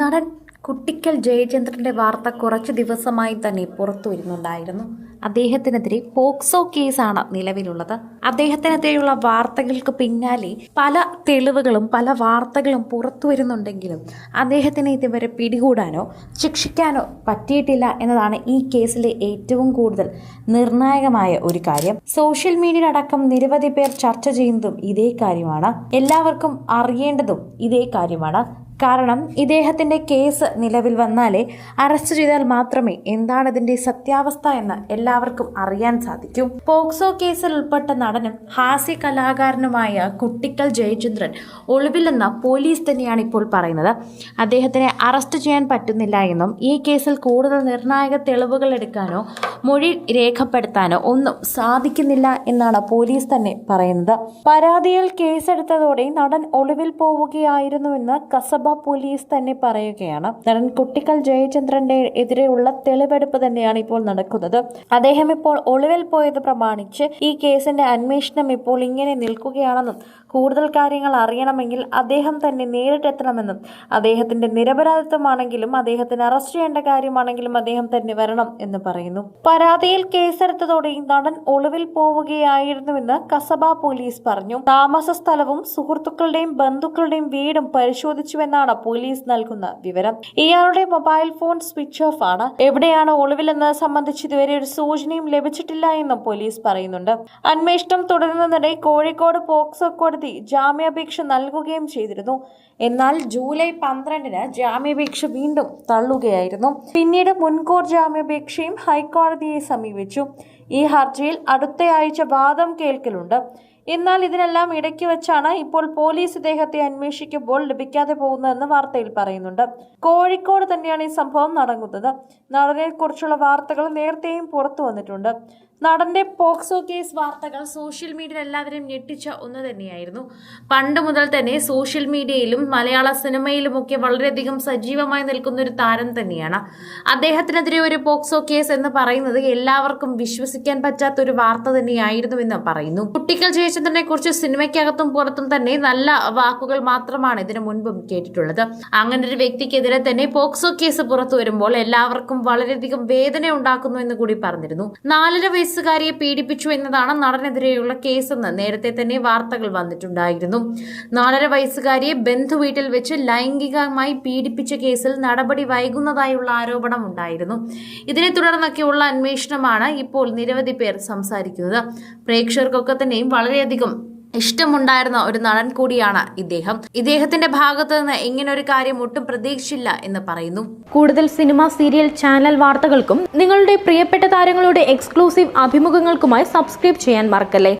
നടൻ കുട്ടിക്കൽ ജയചന്ദ്രന്റെ വാർത്ത കുറച്ച് ദിവസമായി തന്നെ പുറത്തു വരുന്നുണ്ടായിരുന്നു അദ്ദേഹത്തിനെതിരെ പോക്സോ കേസാണ് നിലവിലുള്ളത്. അദ്ദേഹത്തിനെതിരെയുള്ള വാർത്തകൾക്ക് പിന്നാലെ പല തെളിവുകളും പല വാർത്തകളും പുറത്തു വരുന്നുണ്ടെങ്കിലും അദ്ദേഹത്തിനെ ഇതുവരെ പിടികൂടാനോ ശിക്ഷിക്കാനോ പറ്റിയിട്ടില്ല എന്നതാണ് ഈ കേസിലെ ഏറ്റവും കൂടുതൽ നിർണായകമായ ഒരു കാര്യം. സോഷ്യൽ മീഡിയയിലടക്കം നിരവധി പേർ ചർച്ച ചെയ്യുന്നതും ഇതേ കാര്യമാണ്. എല്ലാവർക്കും അറിയേണ്ടതും ഇതേ കാര്യമാണ്. കാരണം ഇദ്ദേഹത്തിന്റെ കേസ് നിലവിൽ വന്നാലേ അറസ്റ്റ് ചെയ്താൽ മാത്രമേ എന്താണ് ഇതിന്റെ സത്യാവസ്ഥ എന്ന് എല്ലാവർക്കും അറിയാൻ സാധിക്കൂ. പോക്സോ കേസിൽ ഉൾപ്പെട്ട നടനും ഹാസ്യ കലാകാരനുമായ കുട്ടിക്കൽ ജയചന്ദ്രൻ ഒളിവിലെന്ന പോലീസ് തന്നെയാണ് ഇപ്പോൾ പറയുന്നത്. അദ്ദേഹത്തിനെ അറസ്റ്റ് ചെയ്യാൻ പറ്റുന്നില്ല എന്നും ഈ കേസിൽ കൂടുതൽ നിർണായക തെളിവുകൾ എടുക്കാനോ മൊഴി രേഖപ്പെടുത്താനോ ഒന്നും സാധിക്കുന്നില്ല എന്നാണ് പോലീസ് തന്നെ പറയുന്നത്. പരാതിയിൽ കേസെടുത്തതോടെ നടൻ ഒളിവിൽ പോവുകയായിരുന്നുവെന്ന് കസബ പോലീസ് തന്നെ പറയുകയാണ്. നടൻ കുട്ടിക്കൽ ജയചന്ദ്രന്റെ എതിരെയുള്ള തെളിവെടുപ്പ് തന്നെയാണ് ഇപ്പോൾ നടക്കുന്നത്. അദ്ദേഹം ഇപ്പോൾ ഒളിവിൽ പോയത് പ്രമാണിച്ച് ഈ കേസിന്റെ അന്വേഷണം ഇപ്പോൾ ഇങ്ങനെ നിൽക്കുകയാണെന്നും കൂടുതൽ കാര്യങ്ങൾ അറിയണമെങ്കിൽ അദ്ദേഹം തന്നെ നേരിട്ടെത്തണമെന്നും അദ്ദേഹത്തിന്റെ നിരപരാധിത്വമാണെങ്കിലും അദ്ദേഹത്തിന് അറസ്റ്റ് ചെയ്യേണ്ട കാര്യമാണെങ്കിലും അദ്ദേഹം തന്നെ വരണം എന്ന് പറയുന്നു. പരാതിയിൽ കേസെടുത്തതോടെ നടൻ ഒളിവിൽ പോവുകയായിരുന്നുവെന്ന് കസബ പോലീസ് പറഞ്ഞു. താമസ സ്ഥലവും സുഹൃത്തുക്കളുടെയും ബന്ധുക്കളുടെയും വീടും പരിശോധിച്ചുവെന്നാണ് പോലീസ് നൽകുന്ന വിവരം. ഇയാളുടെ മൊബൈൽ ഫോൺ സ്വിച്ച് ഓഫ് ആണ്. എവിടെയാണ് ഒളിവിലെന്നത് സംബന്ധിച്ച് ഇതുവരെ ഒരു സൂചനയും ലഭിച്ചിട്ടില്ല എന്നും പോലീസ് പറയുന്നുണ്ട്. അന്വേഷണം തുടരുന്നതിനിടെ കോഴിക്കോട് പോക്സോ കോടതി ജാമ്യാപേക്ഷ നൽകുകയും ചെയ്തിരുന്നു. എന്നാൽ ജൂലൈ പന്ത്രണ്ടിന് ജാമ്യാപേക്ഷ വീണ്ടും തള്ളുകയായിരുന്നു. പിന്നീട് മുൻകൂർ ജാമ്യാപേക്ഷയും ഹൈക്കോടതിയെ സമീപിച്ചു. ഈ ഹർജിയിൽ അടുത്തയാഴ്ച വാദം കേൾക്കലുണ്ട്. എന്നാൽ ഇതിനെല്ലാം ഇടയ്ക്ക് വെച്ചാണ് ഇപ്പോൾ പോലീസ് ഇദ്ദേഹത്തെ അന്വേഷിക്കുമ്പോൾ ലഭിക്കാതെ പോകുന്നതെന്ന് വാർത്തയിൽ പറയുന്നുണ്ട്. കോഴിക്കോട് തന്നെയാണ് ഈ സംഭവം നടങ്ങുന്നത് നടനെ കുറിച്ചുള്ള വാർത്തകൾ നേരത്തെയും പുറത്തു വന്നിട്ടുണ്ട്. നടന്റെ പോക്സോ കേസ് വാർത്തകൾ സോഷ്യൽ മീഡിയയിൽ എല്ലാവരെയും ഞെട്ടിച്ച ഒന്ന് തന്നെയായിരുന്നു. പണ്ട് മുതൽ തന്നെ സോഷ്യൽ മീഡിയയിലും മലയാള സിനിമയിലുമൊക്കെ വളരെയധികം സജീവമായി നിൽക്കുന്ന ഒരു താരം തന്നെയാണ്. അദ്ദേഹത്തിനെതിരെ ഒരു പോക്സോ കേസ് എന്ന് പറയുന്നത് എല്ലാവർക്കും വിശ്വസിക്കാൻ പറ്റാത്ത ഒരു വാർത്ത തന്നെയായിരുന്നു എന്ന് പറയുന്നു. കുട്ടിക്കൽ ജയചന്ദ്രനെ കുറിച്ച് സിനിമയ്ക്കകത്തും പുറത്തും തന്നെ നല്ല വാക്കുകൾ മാത്രമാണ് ഇതിനു മുൻപും കേട്ടിട്ടുള്ളത്. അങ്ങനെ ഒരു വ്യക്തിക്കെതിരെ തന്നെ പോക്സോ കേസ് പുറത്തു വരുമ്പോൾ എല്ലാവർക്കും വളരെയധികം വേദന ഉണ്ടാക്കുന്നു എന്ന് കൂടി പറഞ്ഞിരുന്നു. നാലര വയസ്സുകാരിയെ പീഡിപ്പിച്ചു എന്നതാണ് നടനെതിരെയുള്ള കേസെന്ന് നേരത്തെ തന്നെ വാർത്തകൾ വന്നിട്ടുണ്ടായിരുന്നു. നാലര വയസ്സുകാരിയെ ബന്ധു വീട്ടിൽ വെച്ച് ലൈംഗികമായി പീഡിപ്പിച്ച കേസിൽ നടപടി വൈകുന്നതായുള്ള ആരോപണം ഉണ്ടായിരുന്നു. ഇതിനെ തുടർന്നൊക്കെയുള്ള അന്വേഷണമാണ് ഇപ്പോൾ നിരവധി പേർ സംസാരിക്കുന്നത്. പ്രേക്ഷകർക്കൊക്കെ തന്നെയും വളരെയധികം ഇഷ്ടമുണ്ടായിരുന്ന ഒരു നടൻ കൂടിയാണ് ഇദ്ദേഹം. ഇദ്ദേഹത്തിന്റെ ഭാഗത്തു നിന്ന് ഇങ്ങനെ ഒരു കാര്യം ഒട്ടും പ്രതീക്ഷിച്ചില്ല എന്ന് പറയുന്നു. കൂടുതൽ സിനിമ സീരിയൽ ചാനൽ വാർത്തകൾക്കും നിങ്ങളുടെ പ്രിയപ്പെട്ട താരങ്ങളുടെ എക്സ്ക്ലൂസീവ് അഭിമുഖങ്ങൾക്കുമായി സബ്സ്ക്രൈബ് ചെയ്യാൻ മറക്കല്ലേ?